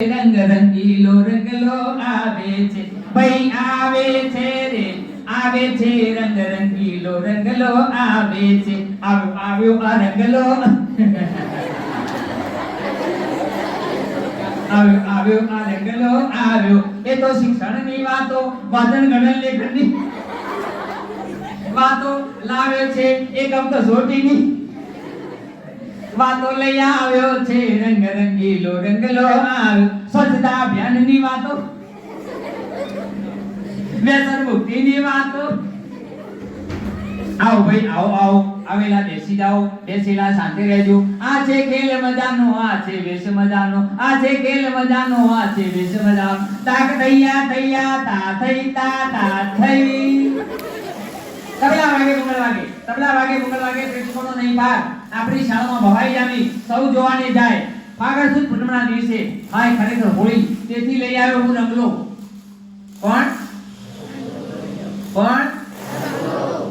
રંગ રંગીલો રંગલો આવે છે. ભાઈ આવે છે રે, આવે છે રંગ રંગીલો રંગલો આવે છે. આવ્યો આ રંગલો. આવ્યો આવ્યો આ રંગલો, આવ્યો. એ તો શિક્ષણની વાતો વાદન ગણન લેખનની વાતો લાવ્યો છે. એકમ કસોટીની વાતો લઈ આવ્યો છે, રંગ રંગીલો રંગલો સ્વચ્છતા અભિયાનની વાતો. વ્યસન મુક્તિની વાતો. આવો ભાઈ, આવો આવો. આવેલા બેસી જાઓ, બેસેલા શાંતિ રહેજો. આ છે ખેલ મજાનો, આ છે વેશ મજાનો, આ છે ખેલ મજાનો, આ છે વેશ મજાનો. તાક તૈયા તૈયા, તા થઈ, તા તા થઈ. તબલા વાગે, મંગળ વાગે. તબલા વાગે, મંગળ વાગે પ્રેક્ષકોનો નહીં ભાગ. આપણી શાળામાં ભવાઈ જામી, સૌ જોવાની જાય. ફાગણ સુદ પૂર્ણિમાના દિવસે? હાય ખરેખર હોળી, તેથી લઈ આવ્યો હું રંગલો. કોણ? કોણ?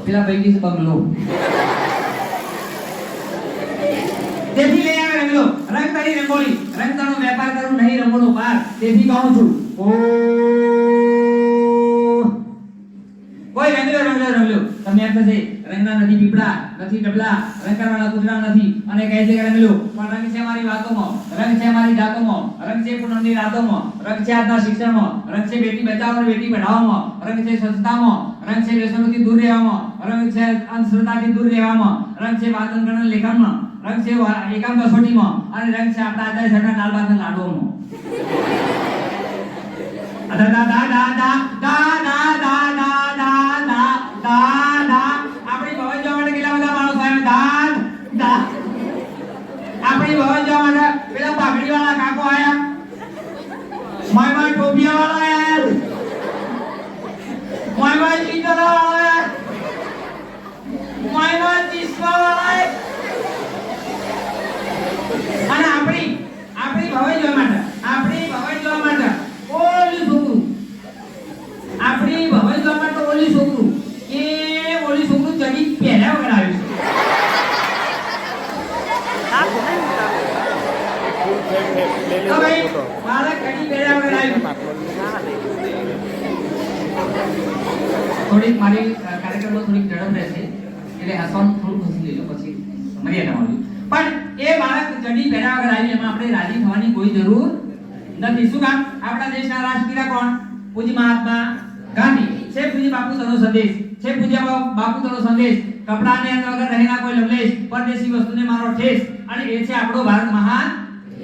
પેલા ભાઈ છે બંગલો. તેથી લઈ આવ્યો રંગલો. રંગ તારી રંગોળી. રંગતાનો વેપાર કરું, નહીં રંગોળો પાર તેથી કહું છું. ઓ. કોઈ રંગલો રંગલો રંગલો. તમને એમ થશે, રંગના નથી પીપળા. નથી ડબલા રંગ કરવાના કૂતરા નથી અને કહે છે કે રંગલો પણ રંગ છે મારી વાતોમાં રંગ છે મારી જાતોમાં રંગ છે પૂનમની રાતોમાં રંગ છે આજના શિક્ષણમાં રંગ છે બેટી બચાવો અને બેટી પઢાવવામાં રંગ છે સ્વચ્છતામાં રંગ છે વ્યસનોથી દૂર રહેવામાં રંગ છે અંધશ્રદ્ધાથી દૂર રહેવામાં રંગ છે વાચન ગણન લેખનમાં રંગ છે એકામ કસોટીમાં અને રંગ છે આપણા આચાર્ય સરના લાલ બાદના લાડુઓમાં દા દા દા દા દા ભવન જવાના. પેલા પાઘડી વાળા કાકો આયા. માય માય ટોપિયા વાળા આયા માય માય ચીતરા વાળા આયા માય માય ચીસ્મા વાળા આયા અને આપણી આપણી ભવાઈ જોવા માટે આપણી ભવાઈ જોવા માટે ઓલી છોકરું આપણી ભવાઈ જોવા માટે ઓલી છોકરું એ ઓલી છોકરું જડી પહેર્યા વગર આવ્યું છે તો ભાઈ બાળક જડી પહેર્યા વગર આવ્યું થોડીક મારી કાર્યક્રમમાં થોડીક ઝડપ રહેશે. એટલે હસવાનું થોડું હસી લેજો પછી મર્યાદામાં આવ્યું પણ એ બાળક ચડી પહેર્યા વગર આવી, એમાં આપણે રાજી થવાની કોઈ જરૂર નથી. શું કામ? આપણા દેશના રાષ્ટ્રપિતા કોણ? પૂજ્ય મહાત્મા ગાંધી. છે પૂજ્ય બાપુ તનો સંદેશ. છે પૂજ્ય બાપુ તનો સંદેશ. કપડાને અંદર વગર રહેના કોઈ લવલેશ પરદેશી વસ્તુને મારો ઠેસ. અને એ છે આપણો ભારત મહાન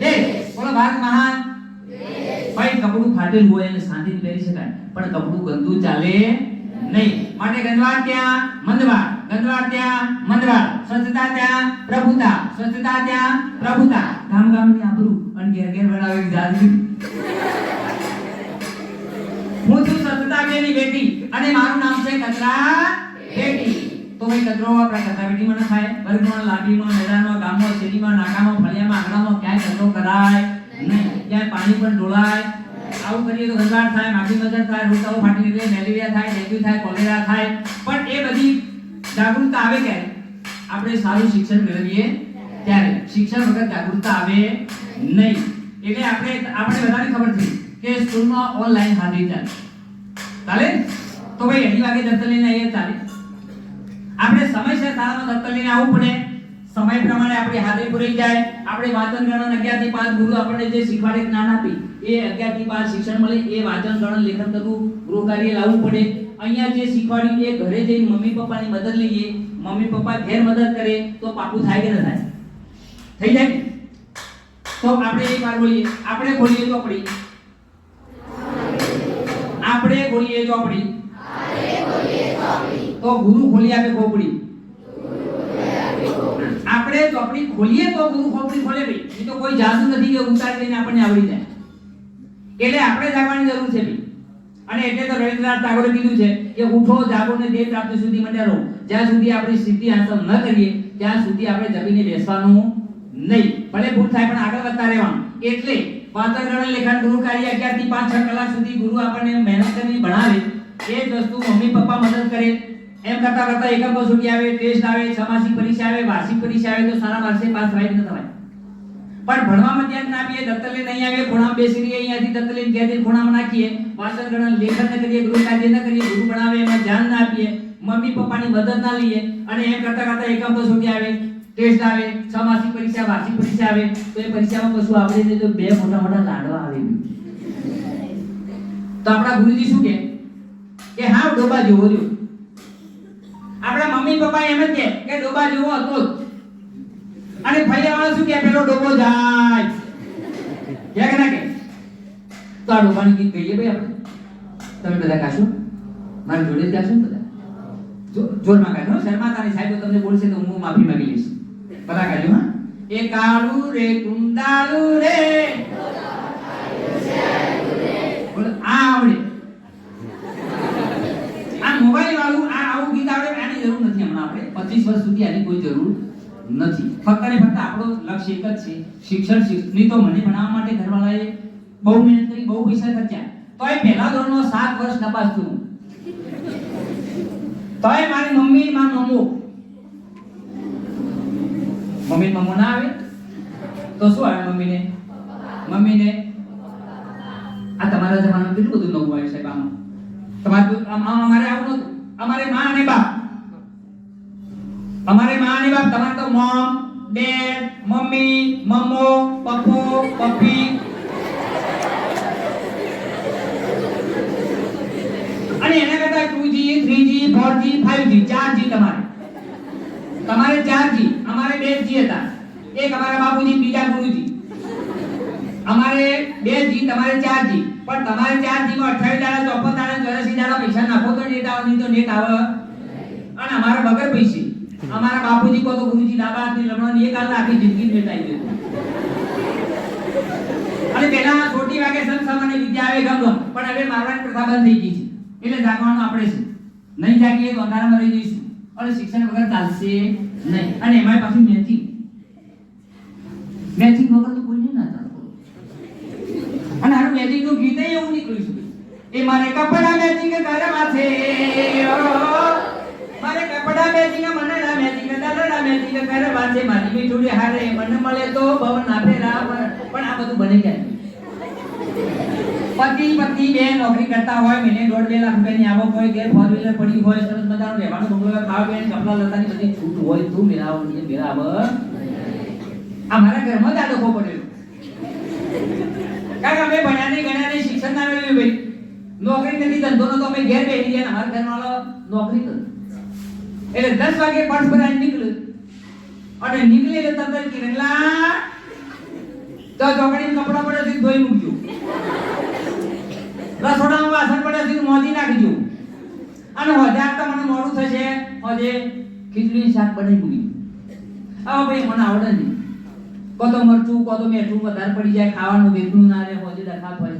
દેશ. બોલો ભાગ મહાન. ભાઈ, કપડું ફાટેલું હોય અને શાંતિ પહેરી શકાય. પણ કપડું ગંદુ ચાલે નહીં. માટે ગંદવાડ ત્યાં મંદવાડ ગંદવાડ ત્યાં મંદવાડ સ્વચ્છતા ત્યાં પ્રભુતા, સ્વચ્છતા ત્યાં પ્રભુતા. ગામ ગામની આબરૂ અને ઘેર ઘેર બનાવે જાદુ હું છું સ્વચ્છતા બેની બેટી અને મારું નામ છે કચરા બેટી. તો ભાઈ, કચરો આપણા કચરા બેટીમાં ના થાય વર્ગમાં લાંબીમાં મેદાનમાં, ગામમાં, શેરીમાં, નાકામાં, ફળિયામાં, આંગણામાં ક્યાંય કચરો કરાય નહીં ક્યાંય પાણી પણ ઢોળાય. આવું કરીએ તો ગંગાળ થાય, માટી મજર થાય, રોગચાળો ફાટી નીકળે, મેલેરિયા થાય, ડેન્ગ્યુ થાય, કોલેરા થાય. પણ એ બધી જાગૃતતા આવે ક્યારે? આપણે સારું શિક્ષણ મેળવીએ ત્યારે. શિક્ષણ વગર જાગૃતતા આવે નહીં. એટલે આપણે આપણે બધાને ખબર છે કે સ્કૂલમાં ઓનલાઈન હાજરી ચાલે. ચાલે? તો ભાઈ અઢી વાગે દફતર લઈને આવીએ ચાલે આપણે સમયસર શાળામાં દફતર લઈને આવવું પડે. સમય પ્રમાણે આપણી હાજરી પૂરી જાય. આપણે વાંચન ગણન 11 થી પાંચ ગુરુ આપણને જે શીખવાડે જ્ઞાન આપી એ 11 થી પાંચ શિક્ષણ મળે એ વાંચન ગણન લેખન કરવું ગૃહ કાર્ય લાવવું પડે. અહીંયા જે શીખવાડ્યું એ ઘરે જઈને મમ્મી પપ્પાની મદદ લઈએ. મમ્મી પપ્પા ઘેર મદદ કરે તો પાકું થાય કે ન થાય? થઈ જાય? તો આપણે એક વાર બોલીએ. આપણે ખોલીએ ચોપડી આપણે ખોલીએ ચોપડી તો ગુરુ ખોલી આપે ખોપડી. ચોપડી ખોલીએ તો ગુરુ ખોપડી ખોલે ભાઈ. એ તો કોઈ જાદુ નથી કે ઉતારી દઈને આપણને આવડી જાય. એટલે આપણે જાગવાની જરૂર છે ભાઈ. અને એટલે તો રવિન્દ્રનાથ ટાગોરે કીધું છે કે ઉઠો, જાગો ને દેહ પ્રાપ્તિ સુધી મને રહો જ્યાં સુધી આપણી સિદ્ધિ હાંસલ ન કરીએ, ત્યાં સુધી આપણે જમીને બેસવાનું નહીં. ભલે ભૂલ થાય, પણ આગળ વધતા રહેવાનું. એટલે વાતાવરણ લેખન ગુરુ કાર્ય 11 થી 5 6 કલાક સુધી ગુરુ આપણને મહેનત કરીને ભણાવે. એ જ વસ્તુ મમ્મી પપ્પા મદદ કરે. એમ કરતા કરતા એકમ કસોટી આવે, ટેસ્ટ આવે સમાસિક પરીક્ષા આવે, વાર્ષિક પરીક્ષા આવે, તો સારા માર્ક્સે પાસ થાય કે ન થવાય પણ ભણવામાં ધ્યાન ના આપીએ દત્તલે નહીં આવે ખૂણામાં બેસી રહીએ અહીંયાથી દત્તલે ક્યાંથી ખૂણામાં નાખીએ વાંચન ગણન, લેખન ન કરીએ ગૃહ કાર્ય ન કરીએ, ગુરુ ભણાવે, એમાં ધ્યાન ના આપીએ, મમ્મી પપ્પાની મદદ ના લઈએ, અને એમ કરતા કરતા એકમ કસોટી આવે, ટેસ્ટ આવે સમાસિક પરીક્ષા, વાર્ષિક પરીક્ષા આવે, તો એ પરીક્ષામાં કશું આવડે તો બે મોટા મોટા લાડવા આવે. તો આપણા ગુરુજી શું કે હા, ડોબા જેવો રહ્યો. મમ્મી પપ્પા એમ જ કે કે ડોબા જેવો હતો. અને ફળિયાવાળા શું કે, પેલો ડોબો જાય. કે કે ના કે તો આ ડોબાનું ગીત કહીએ ભાઈ આપણે. તમે બધા કાશો મારી જોડે જ કાશો બધા? જોરમાં ગાશો શર્માતાની સાહેબ તમને બોલશે તો હું માફી માંગી લઈશ. બધા કાજો હા? એ કાળું રે, કુંડાળું રે. આ આવડે આ મોબાઈલ વાળું આ આવું ગીત આવડે આની જરૂર નથી 25 વર્ષ સુધી આની કોઈ જરૂર નથી. ફક્ત ને ફક્ત આપણો લક્ષ્ય એક જ છે. શિક્ષણની તો મને ભણાવવા માટે ઘરવાળાએ બહુ મહેનત કરી, બહુ પૈસા ખર્ચ્યા. તોય પહેલા ધોરણમાં સાત વર્ષ હું. તોય મારી મમ્મી, મારા મમ્મો. મમ્મી મમ્મો ના આવે? તો શું આવે મમ્મીને? મમ્મીને? આ તમારા જમાનામાં કેટલું બધું નવું આવ્યું સાહેબ આમાં? તમારે આમ- અમારે આવું અમારે માં અને બાપ અમારે માં ની વાત તમારે તો મોમ ડેડ મમ્મી, મમ્મો, પપ્પો, પપ્પી. અને એના કરતા 2G 3G 4G 5G 4G તમારે. તમારે 4G અમારે 2G હતા. એક અમારા બાપુજી, બીજા ગુરુજી. અમારે 2G તમારે 4G પણ તમારે 4G માં 28 દાડા 54 દાડા 84 દાડા પૈસા નાખો તો નેટ આવે, નહીં તો નેટ આવે. અને અમારા વગર પૈસે. અમારા બાપુજી કહો ગુરુજી ડાબા હાથની લગણવાની એક હાથ આખી જિંદગી નેટ ગઈ. અને પહેલા છોટી વાગે સંસામાન્ય વિદ્યા આવે ગમ પણ હવે મારવાની પ્રથા બંધ થઈ ગઈ છે. એટલે જાગવાનું આપણે છે નહીં જાગીએ તો અંધારામાં રહી જઈશું. અને શિક્ષણ વગર ચાલશે નહીં. અને એમાંય પાછું મેથી. મેથી વગર તો કોઈ ના ચાલતું અને હારું મેથી નું ગીત એવું નીકળ્યું છે. એ મારે કપડા મેચિંગ કરવા છે ઓ, મારે કપડા મેચિંગ મને ના મેચિંગ દાદા મેચિંગ કરવા છે હારે મને મળે તો ભવન આપે ફેરા પણ આ બધું બની જાય પતિ પત્ની બે નોકરી કરતા હોય, મહિને દોઢ બે લાખ રૂપિયાની આવક હોય, ઘેર ફોર વ્હીલર પડી હોય, સરસ મજાનું રહેવાનું બંગલો ખાવા પીવાની કપડા લતાની બધી છૂટ હોય, તું મેળાવ આ મારા ઘરમાં જ આ ડખો પડેલો. કારણ કે અમે ભણ્યા નહીં ગણ્યા નહીં શિક્ષણ ના મેળવ્યું ભાઈ. નોકરી નથી ધંધો નતો, અમે ઘેર બેસી ગયા અમારા ઘરવાળો નોકરી કરે એટલે દસ વાગે પર્સ ભરાઈને નીકળ્યું. અને નીકળી એટલે તરત જ કિરણલા તો ચોકડીમાં કપડાં પડે છે, ધોઈ મૂકજો રસોડામાં વાસણ પડે છે મોદી નાખજો. અને હજાર તો મને મોડું થશે. હજે, ખીચડી શાક બનાવી મૂકી હવે ભાઈ, મને આવડે નહીં. કોતો મરચું કોતો મેઠું વધારે પડી જાય, ખાવાનું વેચનું ના રહે, હોજે દખાત હોય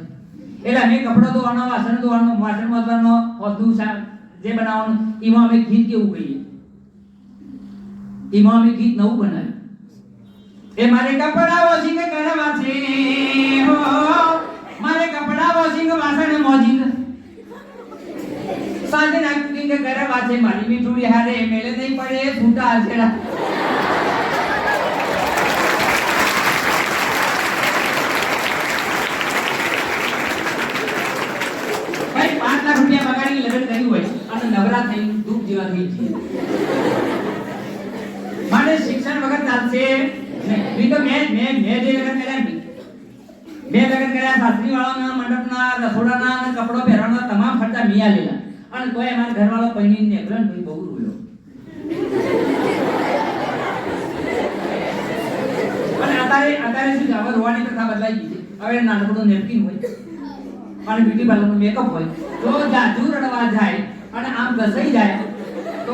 એટલે અમે કપડાં ધોવાનો, વાસણ ધોવાનો, વાસણ વધવાનો હોતું શાક જે બનાવવાનું, એમાં અમે ખીચ કેવું કહીએ? એમાં અમે ગીત નવું બનાવ્યું. એ મારે કપડા વોશિંગ કરવા છે હો, મારે કપડા વોશિંગ વાસણ મોજિંગ સાંજે ના કુકિંગ કરવા છે મારી મીઠુડી હારે મેલે નહીં પડે છૂટા ભાઈ, પાંચ લાખ રૂપિયા બગાડી લગ્ન કર્યું હોય અને નવરા થઈ દુઃખ જેવા થઈ જઈએ મારે શિક્ષણ વગર ચાલશે નહીં. તો મેં મેં મેં જે લગ્ન કર્યા મેં લગ્ન કર્યા શાસ્ત્રી વાળાના મંડપના, રસોડાના અને કપડો પહેરવાના તમામ ખર્ચા મિયા આલેલા અને તોય અમારા ઘરવાળો પૈણી ને ભાઈ બહુ રૂયો. અને અત્યારે અત્યારે શું છે, હવે રોવાની પ્રથા બદલાઈ ગઈ છે. હવે નાનકડું નેપકિન હોય અને બ્યુટી પાર્લરનું મેકઅપ હોય. તો જાજુ રડવા જાય અને આમ ઘસાઈ જાય.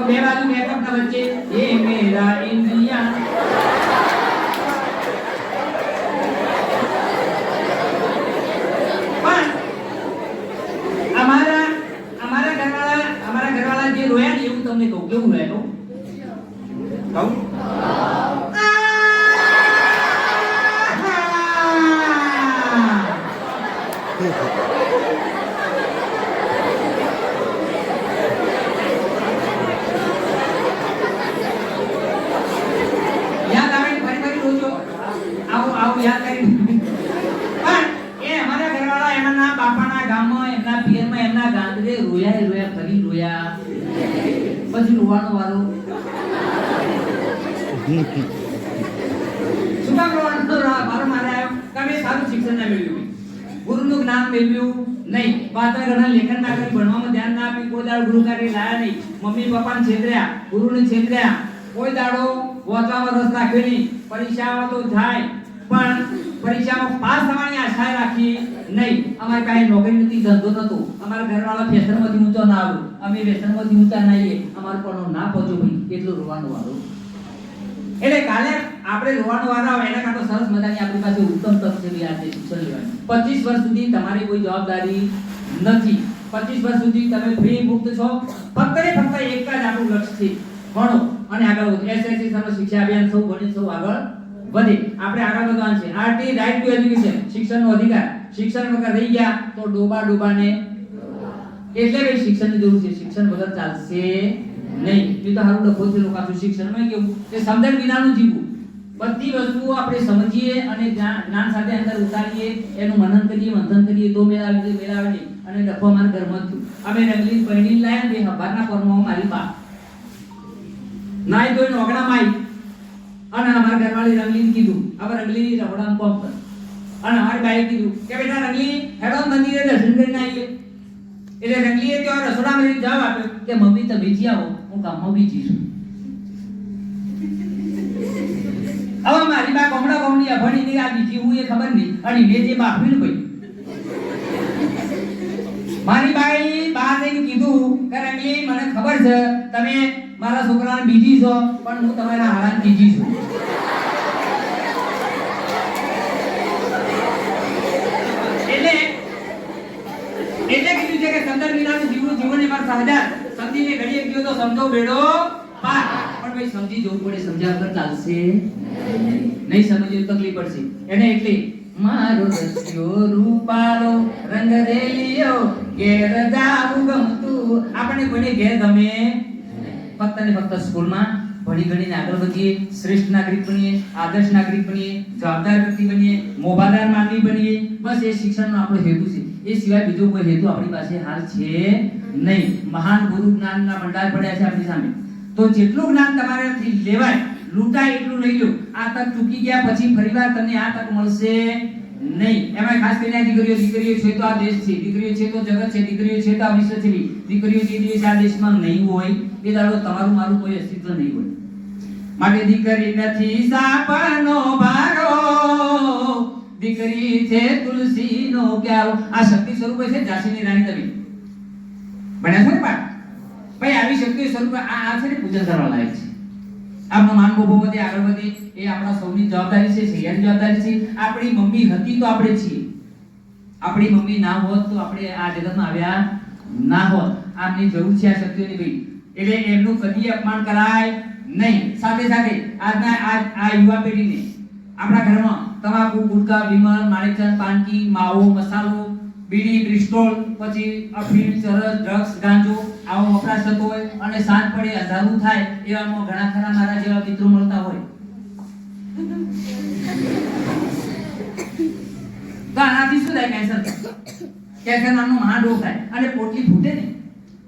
બે બાજુ મેકઅપ ના વચ્ચે એ મેરા ઇન્ડિયા. પણ અમારા અમારા ઘરવાળા અમારા ઘરવાળા જે રોયા ને એવું તમને કહું, કેવું રોયા કહું યાદ આવે ને ફરી ફરી રોજો આવું આવું એમના બાપાના ગામમાં એમના પિયરમાં એમના ગાંદરે રોયા એ રોયા ફરી રોયા પછી રોવાનો વારો વાંચા ઘણા લેખન ના ભણવામાં ધ્યાન ના આપી કોઈ ગુરુ કાર્ય લાયા નહીં. મમ્મી પપ્પાને છેતર્યા, ગુરુને છેતર્યા. કોઈ દાડો વાંચવામાં રસ રાખ્યો નહીં પરીક્ષામાં તો થાય પણ પરીક્ષામાં પાસ થવાની આશા રાખી નહીં, અમારે કાંઈ નોકરી નથી, ધંધો નતો. અમારા ઘરવાળા ફેશનમાંથી ઊંચો ના આવ્યો અમે વ્યસનમાંથી ઊંચા ના આવીએ. અમારે પણ ના પહોંચો ભાઈ, એટલું રોવાનું વાળું. એટલે કાલે આપણે રોવાનું વાળા આવે, એના કાંતો સરસ મજાની આપણી પાસે ઉત્તમ તક છે ભઈ આજે શિક્ષણ લેવાની. 25 વર્ષ સુધી તમારી કોઈ જવાબદારી નથી. 25 વર્ષ સુધી તમે ફ્રી મુક્ત છો. ફક્ત ને ફક્ત એક જ આપણું લક્ષ્ય છે, ભણો. અને આગળ વધો. એસએસસી સર્વ શિક્ષા અભિયાન સૌ ભણી સૌ આગળ વધે. આપણે આગળ વધવાનું છે આરટી રાઈટ ટુ એજ્યુકેશન, શિક્ષણનો અધિકાર. શિક્ષણ વગર રહી ગયા તો ડોબા ડોબાને એટલે ભાઈ શિક્ષણની જરૂર છે. શિક્ષણ વગર ચાલશે નહીં. એ તો હારું ડખો છે. લોકો શિક્ષણમાં કેવું? કે સમજણ વિનાનું જીવવું. બધી વસ્તુઓ આપણે સમજીએ અને જ્ઞાન સાથે અંદર ઉતારીએ, એનું મનન કરીએ, મંથન કરીએ, તો મેળાવે છે મેળાવે નહીં. અને ડબ્બો અમારા ઘરમાં થયું અમે રંગલી પહેરી લાયા બે હબારના પરમાં મારી બા. નાઈ ધોઈને ઓગણામાં આવી અને અમારા ઘરવાળી રંગલીને કીધું. હવે રંગલી રવડામાં કોમ કર. અને અમારી બાઈએ કીધું કે બેટા રંગલી, હેડો મંદિરે દર્શન કરીને આવીએ. એટલે રંગલીએ ત્યાં રસોડામાં જવાબ આપ્યો કે, મમ્મી, તમે બીજી આવો. હું ગામમાં બીજી છું. હવે મારી બા કોમડા કોમડી અભણી ની આ બીજી હું એ ખબર નહીં. અને મેં જે બાફ્યું ભાઈ મારી બાઈ બા ને કીધું કે, રંગલી, મને ખબર છે, તમે મારા છોકરાને બીજી છો, પણ હું તમારા હારાન બીજી છું એટલે એટલે કીધું છે કે સંદર વિનાનું જીવનું જીવન એ મારા સમજીને ઘડીએ ગયો તો સમજો બેડો. પાર પણ ભાઈ સમજી જવું પડે, સમજ્યા વગર ચાલશે. નહીં સમજીએ તકલીફ પડશે. એને એટલે, મારો રસ્યો રૂપાળો, રંગ રેલિયો, ઘેર જાવું ગમતું. આપણે કોઈને ઘેર ગમે ફક્ત ને ફક્ત સ્કૂલમાં ભણી ગણીને આગળ વધીએ, શ્રેષ્ઠ નાગરિક બનીએ, આદર્શ નાગરિક બનીએ, જવાબદાર વ્યક્તિ બનીએ, મોભાદાર માનવી બનીએ, બસ એ શિક્ષણનો આપણો હેતુ છે. એ સિવાય બીજો કોઈ હેતુ આપણી પાસે હાલ છે નહીં. મહાન ગુરુ જ્ઞાનના ભંડાર પડ્યા છે આપણી સામે. તો જેટલું જ્ઞાન તમારાથી લેવાય, લૂંટાય એટલું લઈ લો. આ તક ચૂકી ગયા પછી ફરીવાર તમને આ તક મળશે નહીં. એમાં ખાસ કરીને દીકરીઓ દીકરીઓ છે તો આ દેશ છે, દીકરીઓ છે તો જગત છે, દીકરીઓ છે તો આ વિશ્વ છે. દીકરીઓ જે દિવસે આ દેશમાં નહીં હોય. એ દાડો તમારું મારું કોઈ અસ્તિત્વ નહીં હોય. માટે દીકરી નથી સાપનો ભારો. દીકરી છે તુલસીનો ક્યારો આ શક્તિ સ્વરૂપે છે ઝાંસીની રાણી તમે. ભણ્યા છો ને પાઠ? ભાઈ, આવી શક્તિ સ્વરૂપે આ આ છે ને પૂજન કરવા લાયક છે. આપણો માન બહુ વધે આગળ વધે એ આપણા સૌની જવાબદારી છે સૈયાની જવાબદારી છે. આપણી મમ્મી હતી તો આપણે છીએ. આપણી મમ્મી ના હોત તો આપણે આ જગતમાં આવ્યા ના હોત. આમની જરૂર છે આ શક્તિઓની ભાઈ. એટલે એમનું કદી અપમાન કરાય નહીં, સાથે સાથે આજના આજ આ યુવા પેઢીને આપણા ઘરમાં તમાકુ, ગુટકા, વિમલ, માણેકચંદ, પાનકી, માવો, મસાલો, બીડી, બ્રિસ્ટોલ, પછી અફીણ ચરસ, ડ્રગ્સ, ગાંજો, આવો વપરાશ થતો હોય અને સાંજ પડે અંધારું થાય એવામાં ઘણા ખરા મારા જેવા મિત્રો મળતા હોય. તો આનાથી શું થાય કેન્સર કેન્સર નામનો મહારોગ થાય અને પોટલી ફૂટે ને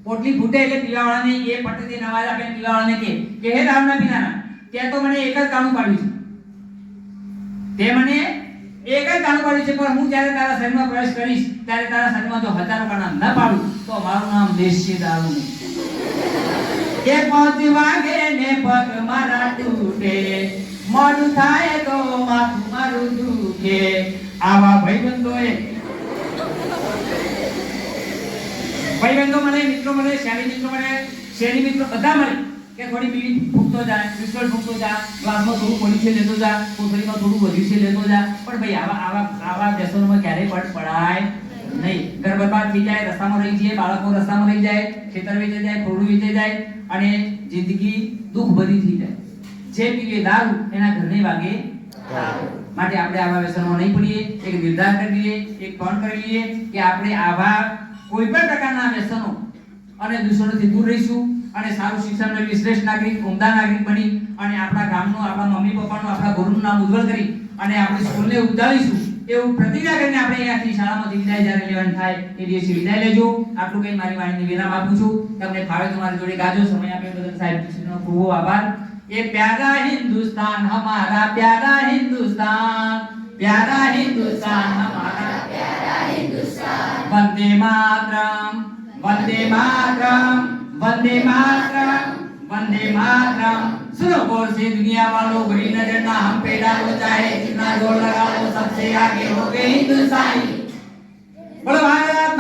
પોટલી ફૂટે એટલે પીવાવાળાને એ પટતી નવાજ આપે પીવાવાળાને કે કે હે દારૂના પીનારા તે તો મને એક જ કાણું પાડ્યું છે. તે મને એક જ કાણું પાડ્યું છે, પણ હું જ્યારે તારા શરીરમાં પ્રવેશ કરીશ, ત્યારે તારા શરીરમાં જો હજારો કાણા ન પાડું, તો મારું નામ દેશ છે દારૂ કે પાંચ વાગે ને પગ મારા તૂટે મોડું થાય તો માથું મારું દુખે. આવા ભાઈબંધોએ ભાઈબંધો મને, મિત્રો મને શ્યામી મિત્રો મને શેરી મિત્રો બધા મળે કે થોડી બીડી ફૂકતો જાય પિસ્તોલ ફૂકતો જા ગ્લાસમાં થોડું પડ્યું છે, લેતો જા, કોથળીમાં થોડું વધ્યું છે, લેતો જા. પણ ભાઈ આવા આવા આવા વ્યસનોમાં ક્યારેય પડ, પડાય નહીં. ઘર બરબાદ થઈ જાય, રસ્તામાં રહી જાય બાળકો રસ્તામાં રહી જાય, ખેતર વેચે જાય ખોડું વેચે જાય અને જિંદગી દુઃખ ભરી થઈ જાય. જે પીવે દારૂ, એના ઘરને વાગે માટે આપણે આવા વ્યસનો નહીં પડીએ, એક નિર્ધાર કરી લઈએ, એક પણ કરી લઈએ કે આપણે આવા કોઈ પણ પ્રકારના વ્યસનો અને દૂષણોથી દૂર રહીશું અને સારું શિક્ષણ મેળવી શ્રેષ્ઠ નાગરિક, ઉમદા નાગરિક બની અને આપણા ગામનું, આપણા મમ્મી પપ્પાનું, આપણા ગુરુનું નામ ઉજ્જવળ કરી અને આપણી સ્કૂલને ઉજાવીશું એવું પ્રતિજ્ઞા કરીને આપણે અહીંયાથી શાળામાંથી વિદાય જ્યારે લેવાનું થાય એ દિવસે વિદાય લેજો. આટલું કંઈ મારી વાણીને વિરામ આપું છું. તમને ફાવે તમારી જોડે ગાજો. સમય આપ્યો બદલ સાહેબનો ખૂબ આભાર. એ પ્યારા હિન્દુસ્તાન, હમારા પ્યારા હિન્દુસ્તાન પ્યારા હિન્દુસ્તાન, હમારા हिंदुस्तान वंदे मातरम वंदे मातरम वंदे मातरम वंदे मातरम सुनो गौर से दुनिया वालों बुरी नजर ना हम पे डालो चाहे जितना जोर लगा लो सबसे आगे हो गए हिंदुस्तानी बोलो भारत